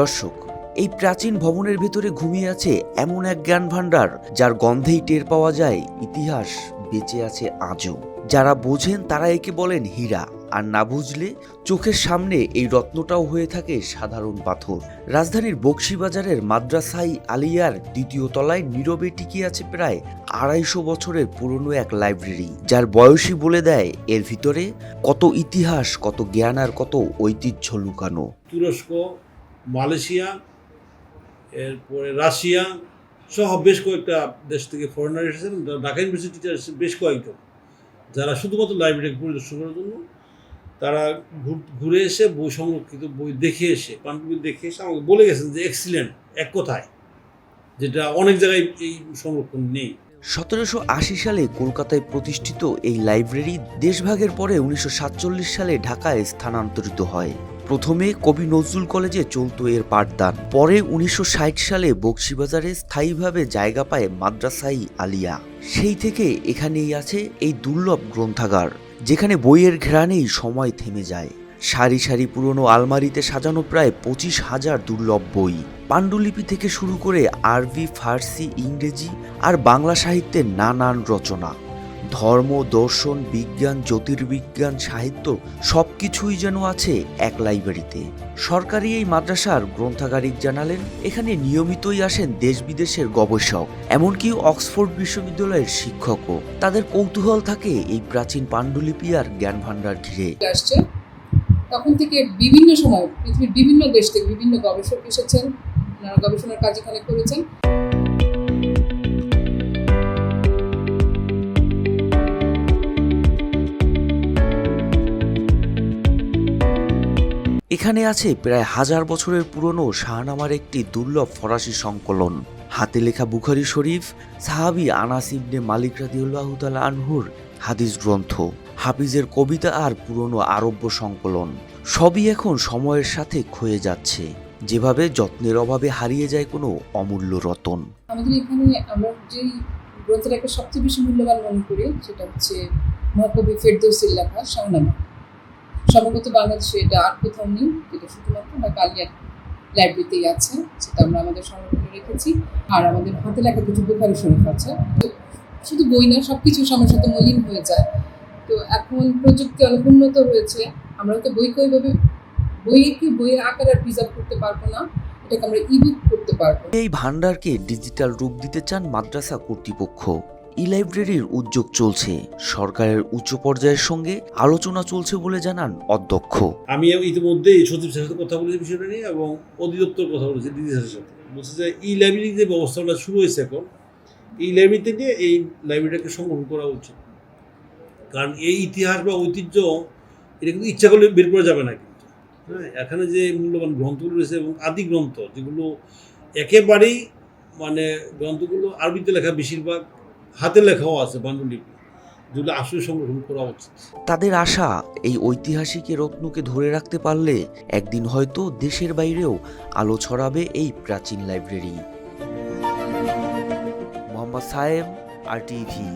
দর্শক, এই প্রাচীন ভবনের ভেতরে ঘুমিয়ে আছে এমন এক জ্ঞান ভাণ্ডার যার গন্ধেই টের পাওয়া যায় ইতিহাস বেঁচে আছে আজও। যারা বোঝেন তারা একে বলেন হীরা। আর না বুঝলে চোখের সামনে এই রত্নটাও হয়ে থাকে সাধারণ পাথর। রাজধানীর বক্সিবাজারের মাদ্রাসাই আলিয়ার দ্বিতীয় তলায় নীরবে টিকে আছে প্রায় আড়াইশো বছরের পুরনো এক লাইব্রেরি, যার বয়সী বলে দেয় এর ভিতরে কত ইতিহাস, কত জ্ঞান আর কত ঐতিহ্য লুকানো। তুরস্ক মালয়েশিয়া, এরপরে রাশিয়া সহ বেশ কয়েকটা দেশ থেকে ফরেনার এসেছেন। ঢাকা ইউনিভার্সিটি টিচার বেশ কয়েকজন। যারা শুধুমাত্র লাইব্রেরি পরিদর্শন করার জন্য, তারা ঘুরে এসে বই সংরক্ষিত বই দেখে এসে পাণ্ডুবি দেখে এসে আমাকে বলে গেছেন যে এক্সিলেন্ট এক কথায়, যেটা অনেক জায়গায় এই সংরক্ষণ নেই। সতেরোশো আশি সালে কলকাতায় প্রতিষ্ঠিত এই লাইব্রেরি দেশভাগের পরে উনিশশো সাতচল্লিশ সালে ঢাকায় স্থানান্তরিত হয়। প্রথমে কবি নজরুল কলেজে চলতো এর পাঠদান। পরে উনিশশো ষাট সালে বক্সিবাজারে স্থায়ীভাবে জায়গা পায় মাদ্রাসাই আলিয়া। সেই থেকে এখানেই আছে এই দুর্লভ গ্রন্থাগার, যেখানে বইয়ের ঘেরানেই সময় থেমে যায়। সারি সারি পুরনো আলমারিতে সাজানো প্রায় পঁচিশ হাজার দুর্লভ বই। পাণ্ডুলিপি থেকে শুরু করে আরবি, ফার্সি, ইংরেজি আর বাংলা সাহিত্যের নানান রচনা। ধর্ম, দর্শন, বিজ্ঞান, জ্যোতির্বিজ্ঞান, সাহিত্য সব কিছুই যেন আছে এক লাইব্রেরিতে। সরকারি এই মাদ্রাসার গ্রন্থাগারিক জানালেন, এখানে নিয়মিতই আসেন দেশ বিদেশের গবেষক, এমনকি অক্সফোর্ড বিশ্ববিদ্যালয়ের শিক্ষকও। তাদের কৌতূহল থাকে এই প্রাচীন পাণ্ডুলিপি আর জ্ঞান ভাণ্ডার ঘিরে তখন থেকে বিভিন্ন সময় পৃথিবীর বিভিন্ন দেশ থেকে বিভিন্ন গবেষক এসেছেন গবেষণার কাজ এখানে করেছেন। এখানে আছে প্রায় হাজার বছরের পুরনো শাহনামার একটি দুর্লভ ফরাসি সংকলন। হাতে লেখা বুখারি শরীফ, সাহাবি আনাস ইবনে মালিক রাদিউল্লাহ তালা আনহুর হাদিস গ্রন্থ, হাফিজের কবিতা আর পুরনো আরব্য সংকলন। সবই এখন সময়ের সাথে ক্ষয়ে যাচ্ছে। যেভাবে যত্নের অভাবে হারিয়ে যায় কোনো অমূল্য রতন। আমাদের এখানে আমরা গ্রন্থটাকে সবচেয়ে বেশি মূল্যবান মনে করি, সেটা হচ্ছে মহাকবি ফেরদৌসির লেখা শাহনামা। সম্ভবত বাংলাদেশে এটা আর কোথাও নেই যেটা শুধুমাত্র ঢাকা কালিয়ার লাইব্রেরিতেই আছে, সেটা আমরা আমাদের সংরক্ষণে রেখেছি, আর আমাদের হাতে লেখা কিছু বুখারি শরীফ আছে। তো শুধু বই না সব কিছু সময়ের সাথে মলিন হয়ে যায়। তো এখন প্রযুক্তি অনেক উন্নত হয়েছে, আমরা হয়তো বইকে ওইভাবে বইকে বইয়ের আকার আর প্রিজার্ভ করতে পারব না, এটাকে আমরা ইবুক করতে পারব। এই ভান্ডারকে ডিজিটাল রূপ দিতে চান মাদ্রাসা কর্তৃপক্ষ। ই লাইব্রেরির উদ্যোগ চলছে। সরকারের উচ্চ পর্যায়ের সঙ্গে আলোচনা চলছে বলে জানান অধ্যক্ষ। আমি ইতিমধ্যে সচিব স্যারের সাথে কথা বলেছি বিষয়টা নিয়ে এবং অধিদপ্তর কথা বলেছি দিদি স্যারের সাথে। বলছে যে ই লাইব্রেরি যে ব্যবস্থাটা শুরু হয়েছে এখন এই লাইব্রেরিতে নিয়ে এই লাইব্রেরিটাকে সংগ্রহ করা উচিত কারণ এই ইতিহাস বা ঐতিহ্য, এটা কিন্তু ইচ্ছা করলে বের করা যাবে না কিন্তু। হ্যাঁ এখানে যে মূল্যবান গ্রন্থগুলো রয়েছে এবং আদি গ্রন্থ, যেগুলো একেবারেই মানে গ্রন্থগুলো আরবিতে লেখা বেশিরভাগ হাতে লেখাও আছে পাণ্ডুলিপি যেগুলো আসলে করা উচিত। তাদের আশা, এই ঐতিহাসিক রত্নকে ধরে রাখতে পারলে একদিন হয়তো দেশের বাইরেও আলো ছড়াবে এই প্রাচীন লাইব্রেরি। মোহাম্মদ সায়েম, আর টিভি